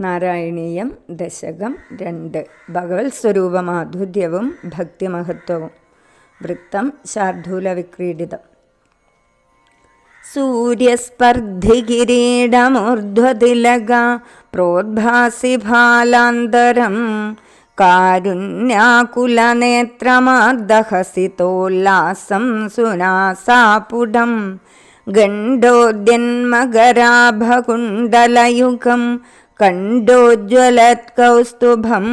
നാരായണീയം ദശകം രണ്ട്. ഭഗവത് സ്വരൂപമാധുര്യവും ഭക്തിമഹത്വവും. വൃത്തം ശാർദൂല വിക്രീഡിതം പ്രോദ്ഭാസി ഭാലാന്തരം കാരുണ്യാകുലനേത്രമാർദ്ദഹസിതോല്ലാസം സുനാസാപുടം ഗണ്ഡോദ്യന്മകരാഭകുണ്ടലയുഗം കണ്ടോജ്വലത്കൗസ്തുഭം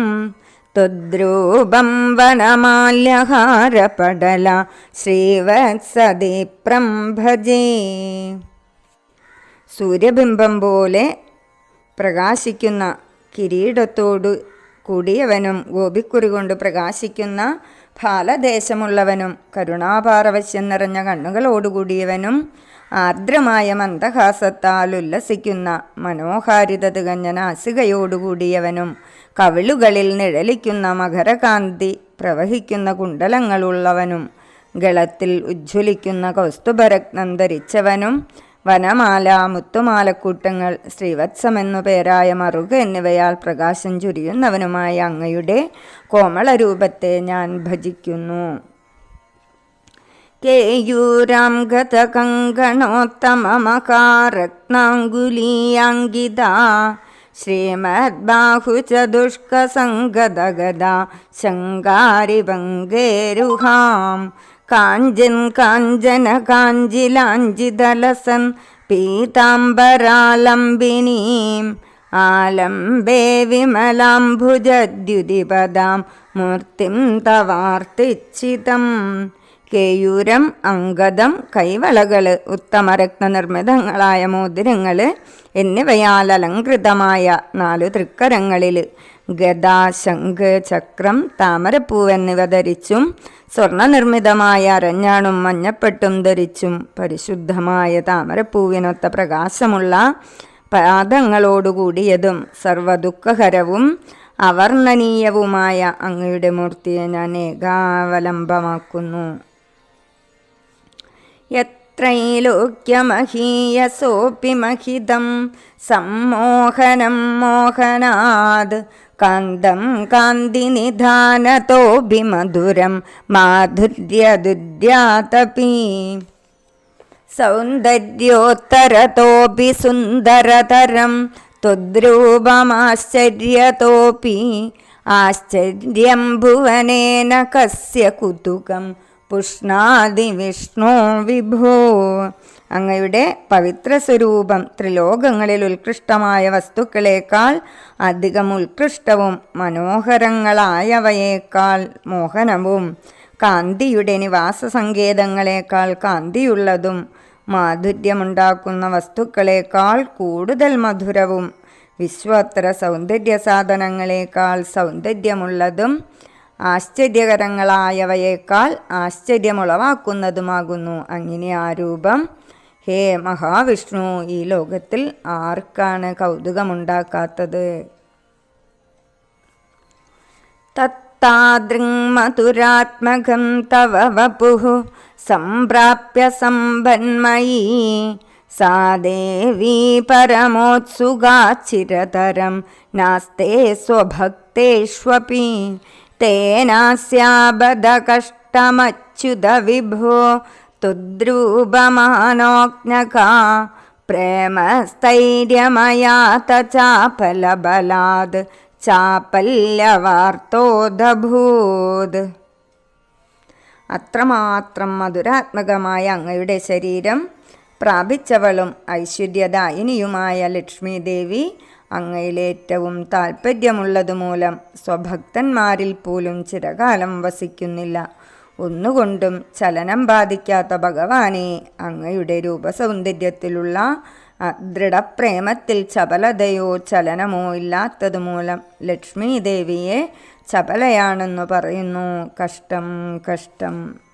തുദ്രൂപം വനമാല്യഹാരപടല ശ്രീവത്സദീപ്രം ഭജേ. സൂര്യബിംബം പോലെ പ്രകാശിക്കുന്ന കിരീടത്തോടു കൂടിയവനും ഗോപിക്കുറി കൊണ്ട് പ്രകാശിക്കുന്ന ഫാലദേശമുള്ളവനും കരുണാപാരവശ്യം നിറഞ്ഞ കണ്ണുകളോടുകൂടിയവനും ആർദ്രമായ മന്ദഹാസത്താൽ ഉല്ലസിക്കുന്ന മനോഹാരിത തികഞ്ഞ നാസികയോടുകൂടിയവനും കവിളുകളിൽ നിഴലിക്കുന്ന മകരകാന്തി പ്രവഹിക്കുന്ന കുണ്ടലങ്ങളുള്ളവനും ഗളത്തിൽ ഉജ്ജ്വലിക്കുന്ന കൗസ്തുഭരത്നം ധരിച്ചവനും വനമാല മുത്തുമാലക്കൂട്ടങ്ങൾ ശ്രീവത്സമെന്നു പേരായ മറുക എന്നിവയാൽ പ്രകാശം ചുരിയുന്നവനുമായ അങ്ങയുടെ കോമളരൂപത്തെ ഞാൻ ഭജിക്കുന്നു. കേയൂരാം ഗതകങ്കണോത്തമമകാരത്നാങ്കുലീയാങ്കിത. ശ്രീമദ്ബാഹുചതുഷ്കസംഗതഗത ശങ്കാരിഭംഗേരുഹാം കാഞ്ചൻ കാഞ്ചന കാഞ്ചിലാഞ്ചിതലസൻ പീതാംബരാലംബിനീം. ആലംബേ വിമലാംബുജദ്യുതിപദാം മൂർത്തിം തവാർത്തിച്ചിതം. കേയൂരം അങ്കദം കൈവളകൾ ഉത്തമരത്നനിർമ്മിതങ്ങളായ മോതിരങ്ങൾ എന്നിവയാൽ അലങ്കൃതമായ നാലു തൃക്കരങ്ങളിൽ ഗദ ശംഖ് ചക്രം താമരപ്പൂവ് എന്നിവ ധരിച്ചും സ്വർണനിർമ്മിതമായ അരഞ്ഞാണും മഞ്ഞപ്പെട്ടും ധരിച്ചും പരിശുദ്ധമായ താമരപ്പൂവിനൊത്ത പ്രകാശമുള്ള പാദങ്ങളോടുകൂടിയതും സർവദുഃഖഹരവും അവർണനീയവുമായ അങ്ങയുടെ മൂർത്തിയെ ഞാൻ ഏകാവലംബമാക്കുന്നു. ത്രൈലോക്യമഹീയസോऽपि महिदं सम्मोहनं मोहनाद् कान्दं कान्तिनिधानतोऽपि मधुरं माधुर्यदुद्यातपि सौन्दर्योत्तरतोऽपि सुन्दरतरं त्वद्रूपमाश्चर्यतोऽपि आश्चर्यं भुवनेन कस्य कुतुकम् പുഷ്ണാദി വിഷ്ണു വിഭോ. അങ്ങയുടെ പവിത്ര സ്വരൂപം ത്രിലോകങ്ങളിൽ ഉത്കൃഷ്ടമായ വസ്തുക്കളേക്കാൾ അധികം ഉത്കൃഷ്ടവും മനോഹരങ്ങളായവയേക്കാൾ മോഹനവും. കാന്തിയുടെ നിവാസ സങ്കേതങ്ങളേക്കാൾ കാന്തിയുള്ളതും മാധുര്യമുണ്ടാക്കുന്ന വസ്തുക്കളേക്കാൾ കൂടുതൽ മധുരവും വിശ്വോത്തര സൗന്ദര്യ സാധനങ്ങളേക്കാൾ സൗന്ദര്യമുള്ളതും ആശ്ചര്യകരങ്ങളായവയേക്കാൾ ആശ്ചര്യമുളവാക്കുന്നതുമാകുന്നു. അങ്ങനെ ആ രൂപം. ഹേ മഹാവിഷ്ണു ഈ ലോകത്തിൽ ആർക്കാണ് കൗതുകമുണ്ടാക്കാത്തത്? തത്താദൃങ്മധുരാത്മകം തവ വപുഃ സംപ്രാപ്യ സമ്പന്മയീ പരമോത്സുകാച്ചിരതരം നാസ്തേ സ്വഭക്തേഷ്വപി. തേനാസ്യാബദ കഷ്ടമച്യുത വിഭോ തുദ്രൂപമാനോജ്ഞകാ പ്രേമസ്ഥൈര്യമയാത ചാപലബലാത് ചാപല്യവാർത്തോദഭൂത്. അത്രമാത്രം മധുരാത്മകമായ അങ്ങയുടെ ശരീരം പ്രാപിച്ചവളും ഐശ്വര്യദായിനിയുമായ ലക്ഷ്മി ദേവി അങ്ങയിലേറ്റവും താൽപ്പര്യമുള്ളതുമൂലം സ്വഭക്തന്മാരിൽ പോലും ചിരകാലം വസിക്കുന്നില്ല. ഒന്നുകൊണ്ടും ചലനം ബാധിക്കാത്ത ഭഗവാനെ അങ്ങയുടെ രൂപസൗന്ദര്യത്തിലുള്ള ദൃഢപ്രേമത്തിൽ ചപലതയോ ചലനമോ ഇല്ലാത്തതുമൂലം ലക്ഷ്മി ദേവിയെ ചപലയാണെന്നു പറയുന്നു. കഷ്ടം കഷ്ടം.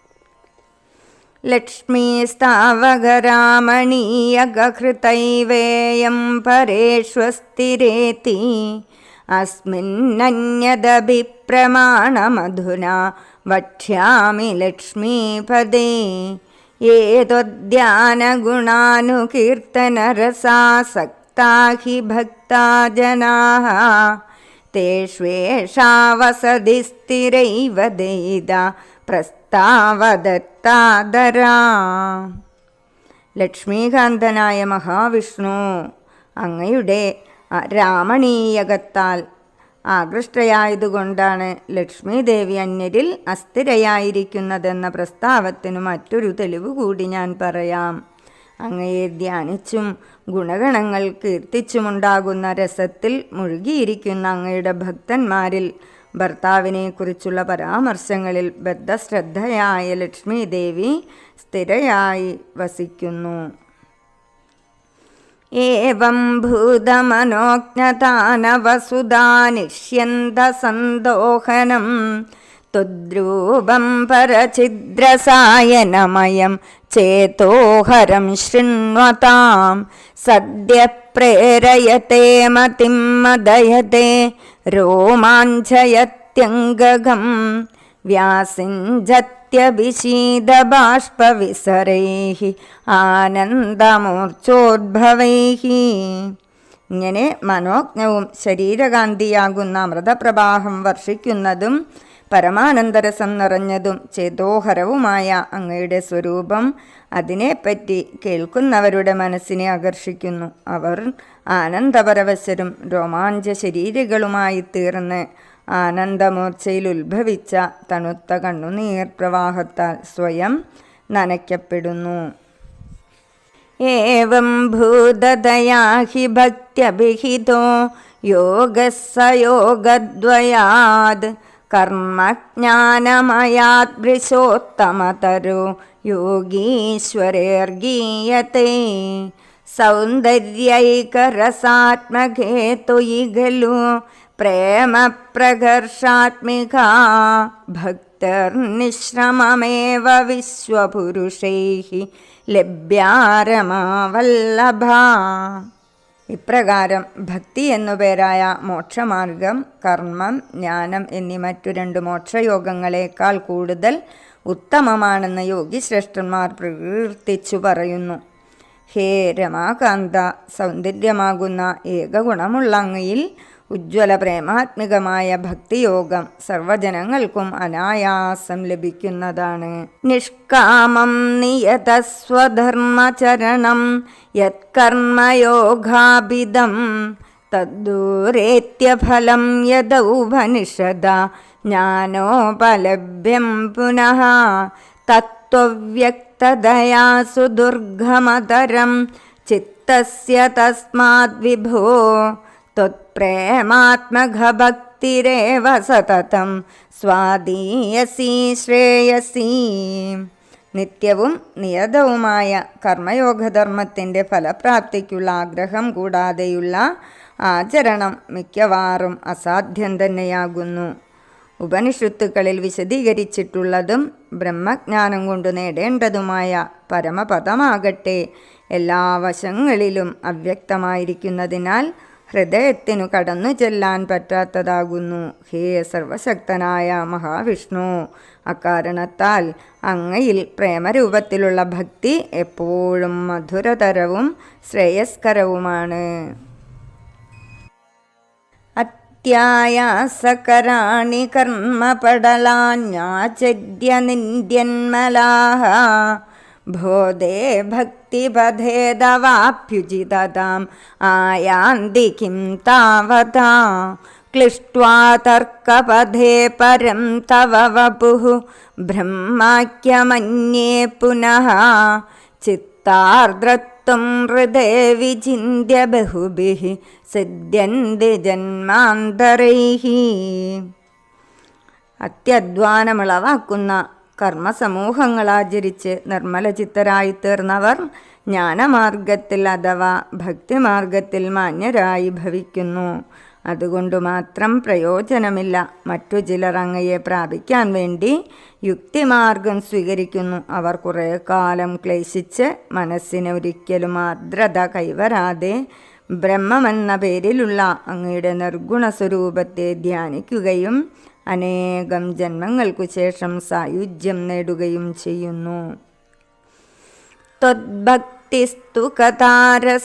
ലക്ഷ്മീസ്താവകരാമണീയഗഹൃതൈവേയം പരേഷ്വസ്ഥിരേതി അസ്മിന്നന്യദഭിപ്രമാണമധുനാ വക്ഷ്യാമി ലക്ഷ്മീപദേ. ഏതൊദ്യാനഗുണാനുകീർത്തനരസാസക്താ ഹി ഭക്ത ഭക്താ ജനാः തേഷ്വേഷാ വസതി സ്ഥിരൈവ ദയിത പ്രസ്താവദത്താദരാ ലക്ഷ്മീകാന്തനായ മഹാവിഷ്ണു അങ്ങയുടെ രാമണീയകത്താൽ ആകൃഷ്ടയായതുകൊണ്ടാണ് ലക്ഷ്മി ദേവി അന്യരിൽ അസ്ഥിരയായിരിക്കുന്നതെന്ന പ്രസ്താവത്തിനു മറ്റൊരു തെളിവ് കൂടി ഞാൻ പറയാം. അങ്ങയെ ധ്യാനിച്ചും ഗുണഗണങ്ങൾ കീർത്തിച്ചുമുണ്ടാകുന്ന രസത്തിൽ മുഴുകിയിരിക്കുന്ന അങ്ങയുടെ ഭക്തന്മാരിൽ ഭർത്താവിനെക്കുറിച്ചുള്ള പരാമർശങ്ങളിൽ ബദ്ധശ്രദ്ധയായ ലക്ഷ്മി ദേവി സ്ഥിരയായി വസിക്കുന്നു. ഏവം ഭൂതമനോജ്ഞതാനവസുധാനിഷ്യന്തസന്തോഹനം തുദ്രൂപം പരഛിദ്രസായനമയം ചേതോഹരം ശൃണ്വതാം സദ്യ പ്രേരയത്തെ മതിം മദയത്തെ രോമാഞ്ചയത്യംഗകം വ്യാസിഞ്ചത്യഭിഷീദബാഷ്പവിസരൈः ആനന്ദമൂർച്ചോദ്ഭവൈ ഇങ്ങനെ മനോജ്ഞവും ശരീരകാന്തിയാകുന്ന അമൃതപ്രവാഹം വർഷിക്കുന്നതും പരമാനന്ദരസം നിറഞ്ഞതും ചേതോഹരവുമായ അങ്ങയുടെ സ്വരൂപം അതിനെപ്പറ്റി കേൾക്കുന്നവരുടെ മനസ്സിനെ ആകർഷിക്കുന്നു. അവർ ആനന്ദപരവശരും രോമാഞ്ച ശരീരികളുമായി തീർന്ന് ആനന്ദമൂർച്ചയിൽ ഉത്ഭവിച്ച തണുത്ത കണ്ണുനീർ പ്രവാഹത്താൽ സ്വയം നനയ്ക്കപ്പെടുന്നു. ഏവം ഭൂതദയാ ഹി ഭക്ത്യഭിഹിതോ യോഗസയോഗദ്വയാത് कर्म ज्ञानमया दृशोत्तमतरो योगीश्वरेर्गीयते खलु प्रेमप्रघर्षात्मिका भक्तिर्निश्रममेव विश्वपुरुषैः लभ्या रमावल्लभा ഇപ്രകാരം ഭക്തി എന്നുപേരായ മോക്ഷമാർഗം കർമ്മം ജ്ഞാനം എന്നീ മറ്റു രണ്ട് മോക്ഷയോഗങ്ങളെക്കാൾ കൂടുതൽ ഉത്തമമാണെന്ന് യോഗിശ്രേഷ്ഠന്മാർ പ്രകീർത്തിച്ചു പറയുന്നു. ഹേ രമാകാന്ത സൗന്ദര്യമാകുന്ന ഏകഗുണമുള്ള അങ്ങയിൽ ഉജ്ജ്വല പ്രേമാത്മികമായ ഭക്തിയോഗം സർവജനങ്ങൾക്കും അനായാസം ലഭിക്കുന്നതാണ്. നിഷ്കാമം നിയതസ്വധർമ്മചരണം യത്കർമ്മയോഗാഭിതം തദ്ദൂരേത്യഫലം യദൗപനിഷദ ജ്ഞാനോപലഭ്യം പുനഃ തത്വവ്യക്തതയാ സുദുർഘമതരം ചിത്തസ്യ തസ്മാത് വിഭോ ത്വത്പ്രേമാത്മകഭക്തിരേവ സതതം സ്വാദീയസി ശ്രേയസി. നിത്യവും നിയതവുമായ കർമ്മയോഗധർമ്മത്തിന്റെ ഫലപ്രാപ്തിക്കുള്ള ആഗ്രഹം കൂടാതെയുള്ള ആചരണം മിക്കവാറും അസാധ്യം തന്നെയാകുന്നു. ഉപനിഷത്തുക്കളിൽ വിശദീകരിച്ചിട്ടുള്ളതും ബ്രഹ്മജ്ഞാനം കൊണ്ട് നേടേണ്ടതുമായ പരമപദമാകട്ടെ എല്ലാ വശങ്ങളിലും അവ്യക്തമായിരിക്കുന്നതിനാൽ ഹൃദയത്തിനു കടന്നു ചെല്ലാൻ പറ്റാത്തതാകുന്നു. ഹേ സർവശക്തനായ മഹാവിഷ്ണു അക്കാരണത്താൽ അങ്ങയിൽ പ്രേമരൂപത്തിലുള്ള ഭക്തി എപ്പോഴും മധുരതരവും ശ്രേയസ്കരവുമാണ്. അത്യായാസകരാണി കർമ്മപടലാഞ്ഞാചര്യ നിന്ദ്യന്മലാഹ ഭോദേ ഭക്തിപഥേതവാഭ്യുചിതതാം ആയാന്തി കിം താവതാ. ക്ലിഷ്ട്വാ തർക്കപഥേ പരം തവ വപുഃ. ബ്രഹ്മാക്യമന്യേ പുനഃ. ചിത്താർദ്രത്വം ഹൃദയ വിചിന്യ ബഹുഭിः. സിദ്ധ്യന്തി ജന്മാന്തരൈ. അത്യധ്വാനമുളവാക്കുന്ന കർമ്മസമൂഹങ്ങളാചരിച്ച് നിർമ്മലചിത്തരായി തീർന്നവർ ജ്ഞാനമാർഗത്തിൽ അഥവാ ഭക്തിമാർഗത്തിൽ മാന്യരായി ഭവിക്കുന്നു. അതുകൊണ്ടു മാത്രം പ്രയോജനമില്ല. മറ്റു ചിലർ അങ്ങയെ പ്രാപിക്കാൻ വേണ്ടി യുക്തിമാർഗം സ്വീകരിക്കുന്നു. അവർ കുറേ കാലം ക്ലേശിച്ച് മനസ്സിന് ഒരിക്കലും ആർദ്രത കൈവരാതെ ബ്രഹ്മമെന്ന പേരിലുള്ള അങ്ങയുടെ നിർഗുണ സ്വരൂപത്തെ ധ്യാനിക്കുകയും അനേകം ജന്മങ്ങൾക്കു ശേഷം സായുജ്യം നേടുകയും ചെയ്യുന്നു. ത്വദ്ഭക്തിസ്തു കഥാരസാമൃതചരീ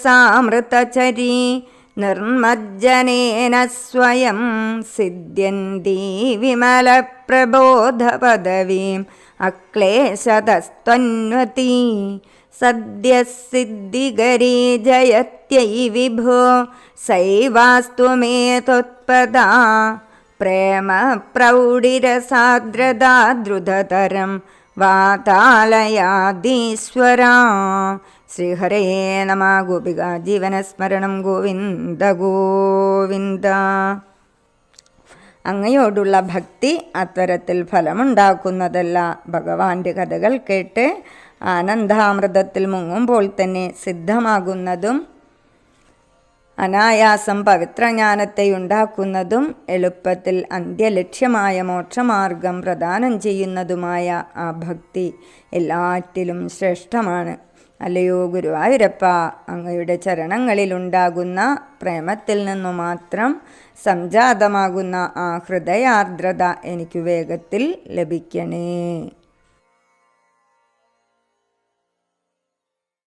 നിർമ്മജ്ജനേന സ്വയം സിദ്ധ്യന്തി വിമലപ്രബോധപദവീം അക്ലേശതസ്ത്വന്വതി സദ്യസിദ്ധികരീ ജയത്യൈ വിഭോ സൈവാസ്ത്വമേ പ്രേമ പ്രൗഢിരസാദ്രതാദ്രുതതരം വാതാലയാദീശ്വരാ. ശ്രീഹരേ നമ ഗോപിക ജീവനസ്മരണം ഗോവിന്ദ ഗോവിന്ദ. അങ്ങയോടുള്ള ഭക്തി അത്തരത്തിൽ ഫലമുണ്ടാക്കുന്നതല്ല. ഭഗവാന്റെ കഥകൾ കേട്ട് ആനന്ദാമൃതത്തിൽ മുങ്ങുമ്പോൾ തന്നെ സിദ്ധമാകുന്നതും അനായാസം പവിത്രജ്ഞാനത്തെ ഉണ്ടാക്കുന്നതും എളുപ്പത്തിൽ അന്ത്യലക്ഷ്യമായ മോക്ഷമാർഗം പ്രദാനം ചെയ്യുന്നതുമായ ആ ഭക്തി എല്ലാറ്റിലും ശ്രേഷ്ഠമാണ്. അല്ലയോ ഗുരുവായൂരപ്പ അങ്ങയുടെ ചരണങ്ങളിലുണ്ടാകുന്ന പ്രേമത്തിൽ നിന്നു മാത്രം സംജാതമാകുന്ന ആ ഹൃദയാർദ്രത എനിക്ക് വേഗത്തിൽ ലഭിക്കണേ.